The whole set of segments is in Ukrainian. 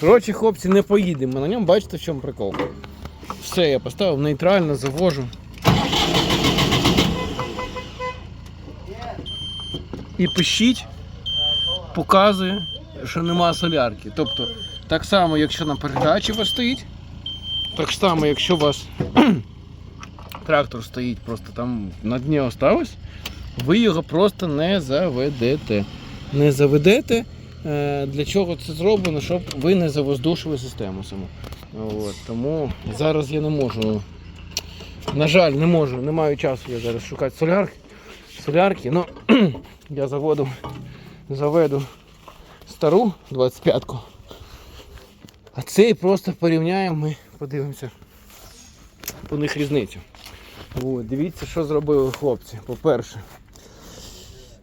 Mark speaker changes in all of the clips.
Speaker 1: Коротше, хлопці, не поїдемо на ньому, бачите, в чому прикол. Все, я поставив нейтрально, завожу. І пишіть, показує, що нема солярки. Тобто, так само, якщо на передачі у вас стоїть, так само, якщо у вас трактор стоїть просто там на дні осталось, ви його просто не заведете. Не заведете. Е, Для чого це зроблено? Щоб ви не завоздушили систему саму. От, тому зараз я не можу. На жаль, не можу, не маю часу я зараз шукати солярки. солярки. Ну, я заводу, заведу стару 25-ку. А цей просто порівняємо, ми подивимося по них різницю. От, дивіться, що зробили хлопці. По-перше,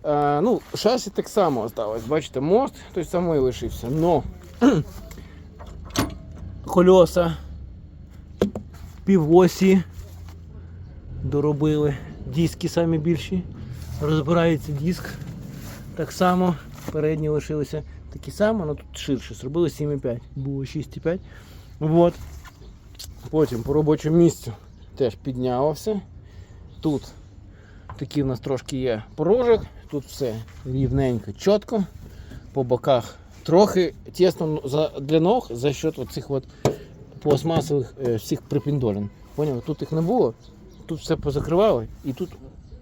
Speaker 1: а, ну, шасі так само осталось. Бачите, мост той самий лишився. Но кольоса, півосі доробили. Диски самі більші. Розбирається диск. Так само передні лишилися такі самі, але тут ширше. Зробили 7,5, було 6,5. Вот. Потім по робочому місцю теж піднялося. Тут такий у нас трошки є порожок, тут все рівненько, чітко. По боках трохи тісно для ног за счет оцих от пластмасових е, всіх припіндолін. Поняли? Тут їх не було, тут все позакривали і тут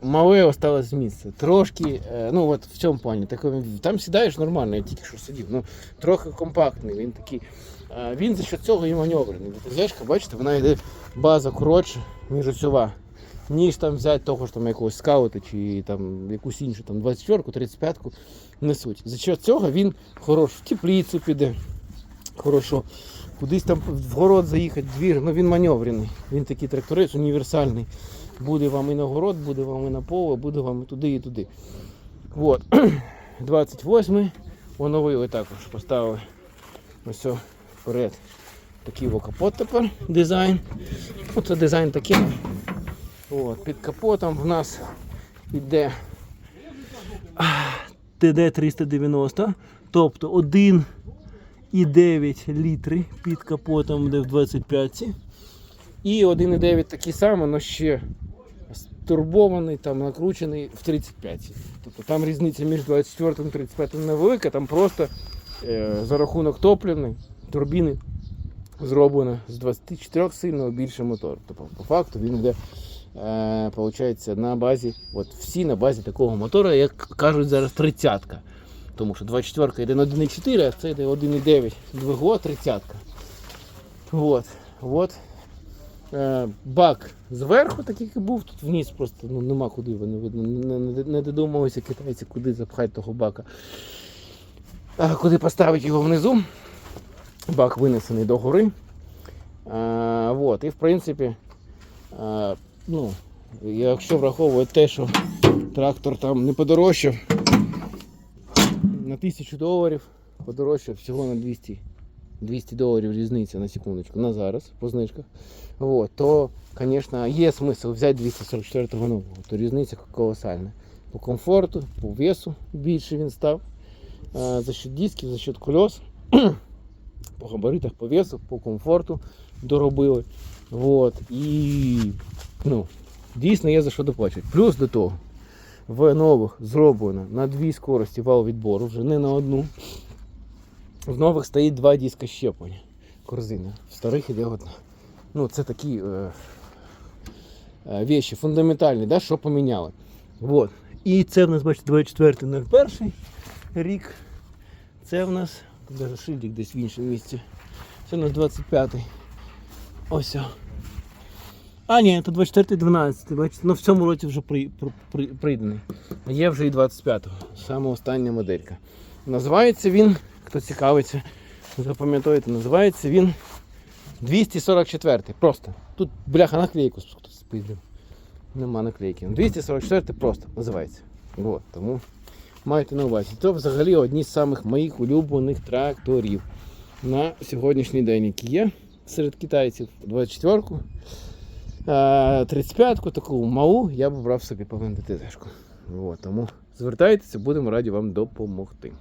Speaker 1: мале осталось з місця. Трошки, е, ну от в цьому плані, так, там сідаєш нормально, я тільки що сидів. Ну, трохи компактний, він такий. е, Він за счет цього і маневрений. Флешка, бачите, вона йде база коротше, ніж оцього. Ніж там взяти того ж там якогось скаута чи там якусь іншу там 24-ку, 35-ку несуть. За що цього він хорош в теплицю піде. Хорошо. Кудись там в город заїхати, двір, ну він маневрений. Він такий тракторець універсальний. Буде вам і на город, буде вам і на поле, буде вам і туди, і туди. От. 28-й. Оновили також, поставили ось вперед. Такий капот тепер дизайн. Оце дизайн такий. От, під капотом в нас йде ТД-390, тобто 1,9 літри під капотом де в 25 І 1,9 такий самий, але ще турбований, там накручений в 35. Тобто там різниця між 24 і 35 невелика, там просто е, за рахунок топлівної турбіни зроблено з 24 сильного більше мотор. Тобто, по факту він йде получається, на базі, от всі на базі такого мотора, як кажуть зараз 30-ка. Тому що 24-ка йде на 1,4, а це йде 1,9 двиго 30-ка. От, от. Е, бак зверху, такий як був, тут вниз просто ну, нема куди, вони видно, не, не, не додумалися китайці, куди запхати того бака. А куди поставити його внизу. Бак винесений до гори. А, вот, і в принципі, а, ну, якщо враховувати те, що трактор там не подорожчав на 1000 доларів, подорожчав всього на 200, 200 доларів різниця на секундочку, на зараз по знижках, вот, то, звісно, є смисл взяти 244 го нового, то різниця колосальна. По комфорту, по весу більше він став. За счет дисків, за счет колес по габаритах, по весу, по комфорту доробили. Вот. І ну, дійсно є за що доплачувати. Плюс до того, в нових зроблено на дві скорості вал відбору, вже не на одну. В нових стоїть два диска щеплення. Корзина. В старих іде одна. Ну, це такі е, е, вещі фундаментальні, да, що поміняли. Вот. І це в нас, бачите, 24.01 рік. Це в нас Даже шильдик десь в іншому місці. Це у нас 25-й. Ось. А, ні, це 24-12. Бачите, ну в цьому році вже при, при, при, прийдений. Є вже і 25-го. Саме остання моделька. Називається він, хто цікавиться, запам'ятовуєте, називається він 244. Просто. Тут бляха наклейку хтось спиздив. Нема наклейки. 244 просто називається. Вот, тому майте на увазі. Це взагалі одні з самих моїх улюблених тракторів на сьогоднішній день, які є серед китайців. 24-ку, 35-ку, таку малу я б брав собі повинен ДТЗ-шку. От, Тому звертайтеся, будемо раді вам допомогти.